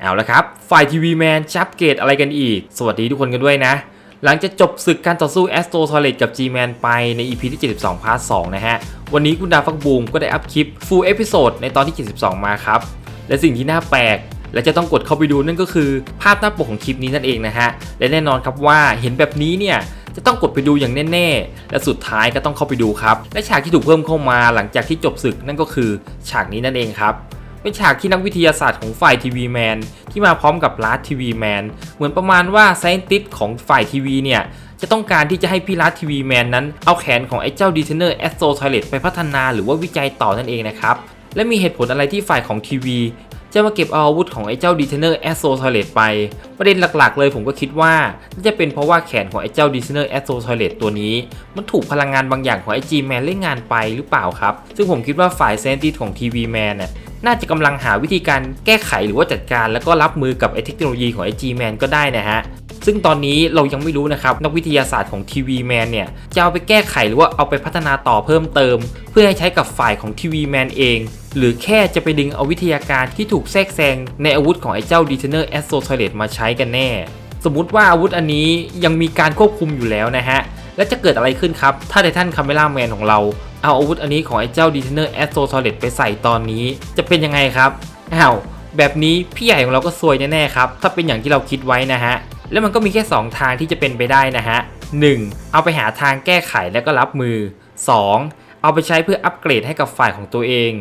เอาละครับ ฝ่ายทีวีแมนชับเกตอะไรกันอีก สวัสดีทุกคนกันด้วยนะ หลังจากจบศึกการต่อสู้แอสโตทอเลตกับ G-Man ไปใน EP ที่ 72 พาร์ท 2 นะฮะ วันนี้คุณดาฟักบูมก็ได้อัพคลิป full episode ในตอนที่ 72 มาครับ และสิ่งที่น่าแปลก และจะต้องกดเข้าไปดูนั่นก็คือภาพหน้าปกของคลิปนี้นั่นเองนะฮะ และแน่นอนครับว่าเห็นแบบนี้เนี่ยจะต้องกดไปดูอย่างแน่ๆ และสุดท้ายก็ต้องเข้าไปดูครับ และฉากที่ถูกเพิ่มเข้ามาหลังจากที่จบศึกนั่นก็คือฉากนี้นั่นเองครับ เป็นฉากที่นักวิทยาศาสตร์ของฝ่ายทีวีแมนที่มาพร้อมกับลาร์ทีวีแมนเหมือนประมาณว่าไซนติสของฝ่ายทีวีเนี่ยจะต้องการที่จะให้พี่ลาร์ทีวีแมนนั้น เอาแขนของไอ้เจ้าดีเทนเนอร์แอสโซทอยเลตไปพัฒนาหรือว่าวิจัยต่อนั่นเองนะครับ และมีเหตุผลอะไรที่ฝ่ายของทีวีจะมาเก็บเอาอาวุธของไอ้เจ้าดีเทนเนอร์แอสโซทอยเลตไป ประเด็นหลักๆ เลยผมก็คิดว่าน่าจะเป็นเพราะว่าแขนของไอ้เจ้าดีเทนเนอร์แอสโซทอยเลตตัวนี้ มันถูกพลังงานบางอย่างของไอ้จีแมนเล่นงานไปหรือเปล่าครับ ซึ่งผมคิดว่าฝ่ายเซนติสของทีวีแมนน่ะ น่าจะกำลังหาวิธีการแก้ไขหรือว่าจัดการ แล้วก็รับมือกับไอเทคโนโลยีของไอ G-Man ก็ได้นะฮะซึ่งตอนนี้เรายังไม่รู้นะครับนักวิทยาศาสตร์ของทีวีแมนเนี่ยจะเอาไปแก้ไขหรือว่าเอาไปพัฒนาต่อเพิ่มเติม เพื่อให้ใช้กับฝ่ายของทีวีแมนเอง หรือแค่จะไปดึงเอาวิทยาการที่ถูกแทรกแซงในอาวุธของไอ้เจ้า d e t e n e r a s t r o t o i l e t มาใช้กันแน่ สมมุติว่าอาวุธอันนี้ยังมีการควบคุมอยู่แล้วนะฮะ และจะเกิดอะไรขึ้นครับ ถ้าไททันคาเมล่าแมนของเรา เอาอาวุธอันนี้ของไอ้เจ้าดีเทนเนอร์แอสโซทอเลตไปใส่ตอนนี้ จะเป็นยังไงครับอ้าวแบบนี้พี่ใหญ่ของเราก็ซวยแน่ๆครับ ถ้าเป็นอย่างที่เราคิดไว้นะฮะ แล้วมันก็มีแค่ 2 ทางที่จะเป็นไปได้นะฮะ 1. เอาไปหาทางแก้ไขแล้วก็รับมือ 2. เอาไปใช้เพื่ออัปเกรดให้กับฝ่ายของตัวเอง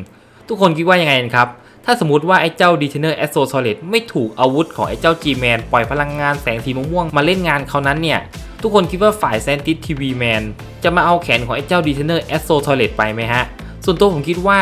ทุกคนคิดว่ายังไงครับ ถ้าสมมติว่าไอ้เจ้า d e t e n e r a s t r o t o i l e t ไม่ถูกอาวุธของไอ้เจ้า G-Man ปล่อยพลังงานแสงสีม่วงมาเล่นงานเขานั้นเนี่ย ทุกคนคิดว่าฝ่ายแซนติสทีวีแมนจะมาเอาแขนของไอ้เจ้า d e t e n e r a s t r o t o i l e t ไปไหมฮะ ส่วนตัวผมคิดว่า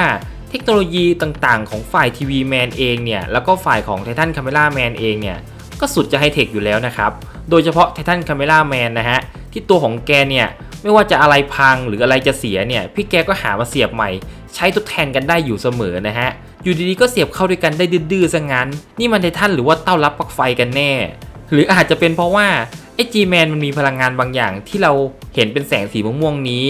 เทคโนโลยีต่างๆ ของฝ่ายทีวีแมนเองเนี่ย แล้วก็ฝ่ายของไททันคาเมล่าแมนเองเนี่ย ก็สุดจะไฮเทคอยู่แล้วนะครับ โดยเฉพาะไททันคาเมล่าแมนนะฮะ ที่ตัวของแกเนี่ย ไม่ว่าจะอะไรพังหรืออะไรจะเสียเนี่ย พี่แกก็หามาเสียบใหม่ ใช้ทดแทนกันได้อยู่เสมอนะฮะ อยู่ดีๆก็เสียบเข้าด้วยกันได้ดื้อๆซะงั้น นี่มันไททันหรือว่าเต้ารับปลั๊กไฟกันแน่ หรืออาจจะเป็นเพราะว่า ไอ้ G-Man มันมีพลังงานบางอย่างที่เราเห็นเป็นแสงสีม่วงๆนี้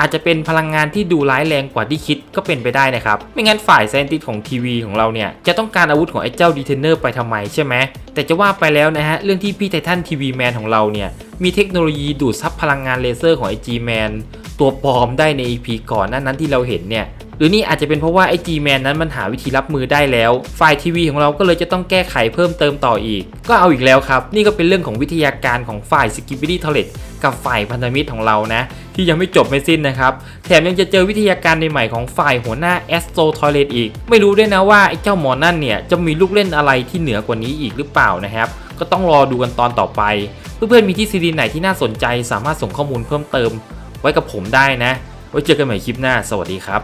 อาจจะเป็นพลังงานที่ดูร้ายแรงกว่าที่คิดก็เป็นไปได้นะครับ ไม่งั้นฝ่ายไซนติสของทีวีของเราเนี่ย จะต้องการอาวุธของไอ้เจ้าดีเทนเนอร์ไปทำไมใช่ไหมแต่จะว่าไปแล้วนะฮะเรื่องที่พี่ไททันทีวีแมนของเราเนี่ยมีเทคโนโลยีดูดซับพลังงานเลเซอร์ของไอ้ G-Man ตัวปลอมได้ใน EP ก่อนหน้านั้นที่เราเห็นเนี่ย หรือนี่อาจจะเป็นเพราะว่าไอ้ G-Man นั้นมันหาวิธีรับมือได้แล้ว ฝ่ายทีวีของเราก็เลยจะต้องแก้ไขเพิ่มเติมต่ออีก ก็เอาอีกแล้วครับ นี่ก็เป็นเรื่องของวิทยาการของฝ่าย s k i b b i d y t o i l e t กับฝ่ายพันธมิตรของเรานะ ที่ยังไม่จบไม่สิ้นนะครับ แถมยังจะเจอวิทยาการใหม่ๆของฝ่ายหัวหน้า Astro Toilet อีก ไม่รู้ด้วยนะว่าไอ้เจ้าหมอนั่นเนี่ยจะมีลูกเล่นอะไรที่เหนือกว่านี้อีกหรือเปล่านะครับก็ต้องรอดูกันตอนต่อไป เพื่อนๆมีที่ซีดีส์ไหนที่น่าสนใจ สามารถส่งข้อมูลเพิ่มเติม ไว้กับผมได้นะ ไว้เจอกันใหม่คลิปหน้า สวัสดีครับ